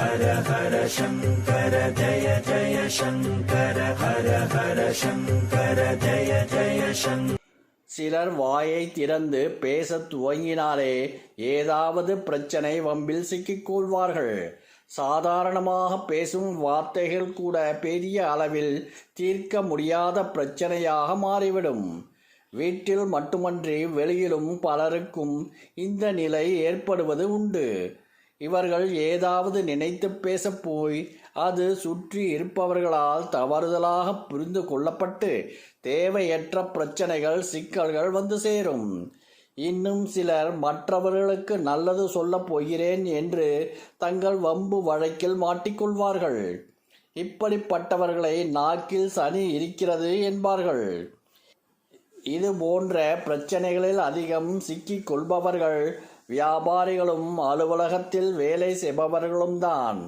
ஹர ஹர சங்கர ஜய ஜய சங்கர ஹர ஹர சங்கர ஜய ஜய சங்கர சிலர் வாயை திறந்து பேசத் துவங்கினாலே ஏதாவது பிரச்சனை வம்பில் சிக்கிக் கொள்வார்கள். சாதாரணமாக பேசும் வார்த்தைகள் கூட பெரிய அளவில் தீர்க்க முடியாத பிரச்சனையாக மாறிவிடும். வீட்டில் மட்டுமன்றி வெளியிலும் பலருக்கும் இந்த நிலை ஏற்படுவது உண்டு. இவர்கள் ஏதாவது நினைத்து பேசப் போய் அது சுற்றி இருப்பவர்களால் தவறுதலாக புரிந்து கொள்ளப்பட்டு தேவையற்ற பிரச்சனைகள் சிக்கல்கள் வந்து சேரும். இன்னும் சிலர் மற்றவர்களுக்கு நல்லது சொல்லப் போகிறேன் என்று தங்கள் வம்பு வழக்கில் மாட்டிக்கொள்வார்கள். இப்படிப்பட்டவர்களை நாக்கில் சனி இருக்கிறது என்பார்கள். இது போன்ற பிரச்சனைகளில் அதிகம் சிக்கிக் கொள்பவர்கள் வியாபாரிகளும் அலுவலகத்தில் வேலை செய்பவர்களும் தான்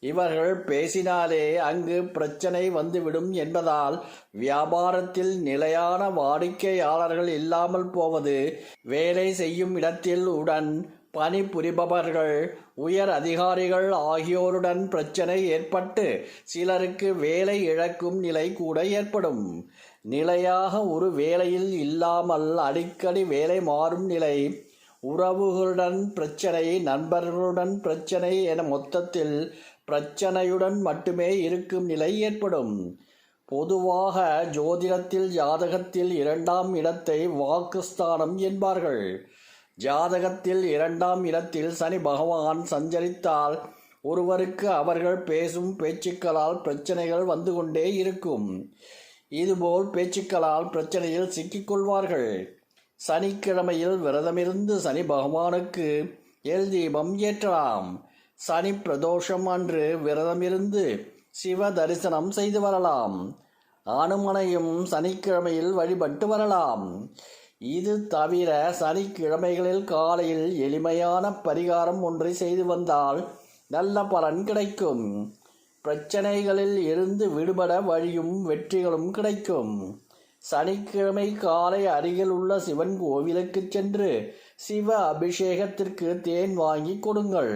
இவர்கள் பேசினாலே அங்கு பிரச்சனை வந்துவிடும் என்பதால் வியாபாரத்தில் நிலையான வாடிக்கையாளர்கள் இல்லாமல் போவது வேலை செய்யும் இடத்தில் உடன் பணிபுரிபவர்கள் உயர் அதிகாரிகள் ஆகியோருடன் பிரச்சனை ஏற்பட்டு சிலருக்கு வேலை இழக்கும் நிலை கூட ஏற்படும். நிலையாக ஒரு வேலையில் இல்லாமல் அடிக்கடி வேலை மாறும் நிலை உறவுகளுடன் பிரச்சனை நண்பர்களுடன் பிரச்சனை என மொத்தத்தில் பிரச்சனையுடன் மட்டுமே இருக்கும் நிலை ஏற்படும். பொதுவாக ஜோதிடத்தில் ஜாதகத்தில் இரண்டாம் இடத்தை வாக்குஸ்தானம் என்பார்கள். ஜாதகத்தில் இரண்டாம் இடத்தில் சனி பகவான் சஞ்சரித்தால் ஒருவருக்கு அவர்கள் பேசும் பேச்சுக்களால் பிரச்சனைகள் வந்து கொண்டே இருக்கும். இதுபோல் பேச்சுக்களால் பிரச்சனையில் சிக்கிக்கொள்வார்கள் சனிக்கிழமையில் விரதமிருந்து சனி பகவானுக்கு எல் தீபம் ஏற்றலாம். சனி பிரதோஷம் அன்று விரதமிருந்து சிவ தரிசனம் செய்து வரலாம். அனுமனையும் சனிக்கிழமையில் வழிபட்டு வரலாம். இது தவிர சனிக்கிழமைகளில் காலையில் எளிமையான பரிகாரம் ஒன்றை செய்து வந்தால் நல்ல பலன் கிடைக்கும். பிரச்சனைகளில் இருந்து விடுபட வழியும் வெற்றிகளும் கிடைக்கும். சனிக்கிழமை காலை அருகில் உள்ள சிவன் கோவிலுக்கு சென்று சிவ அபிஷேகத்திற்கு தேன் வாங்கி கொடுங்கள்.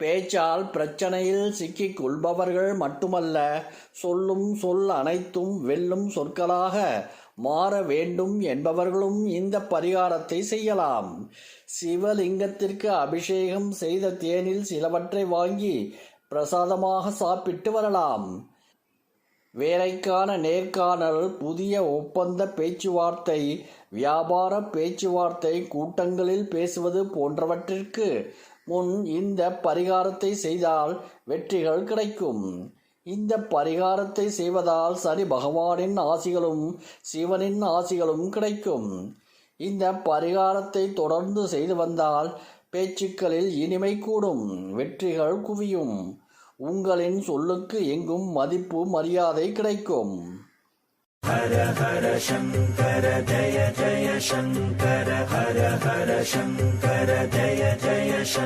பேச்சால் பிரச்சனையில் சிக்கிக் கொள்பவர்கள் மட்டுமல்ல சொல்லும் சொல் அனைத்தும் வெல்லும் சொற்களாக மாற வேண்டும் என்பவர்களும் இந்த பரிகாரத்தை செய்யலாம். சிவலிங்கத்திற்கு அபிஷேகம் செய்த தேனில் சிலவற்றை வாங்கி பிரசாதமாக சாப்பிட்டு வரலாம். வேலைக்கான நேர்காணல் புதிய ஒப்பந்த பேச்சுவார்த்தை வியாபார பேச்சுவார்த்தை கூட்டங்களில் பேசுவது போன்றவற்றிற்கு முன் இந்த பரிகாரத்தை செய்தால் வெற்றிகள் கிடைக்கும். இந்த பரிகாரத்தை செய்வதால் சனி பகவானின் ஆசிகளும் சிவனின் ஆசிகளும் கிடைக்கும். இந்த பரிகாரத்தை தொடர்ந்து செய்து வந்தால் பேச்சுக்களில் இனிமை கூடும் வெற்றிகள் குவியும். உங்களின் சொல்லுக்கு எங்கும் மதிப்பு மரியாதை கிடைக்கும். ஹர ஹர சங்கர ஜய ஜய சங்கர ஹர ஹர சங்கர ஜய ஜய சங்கர.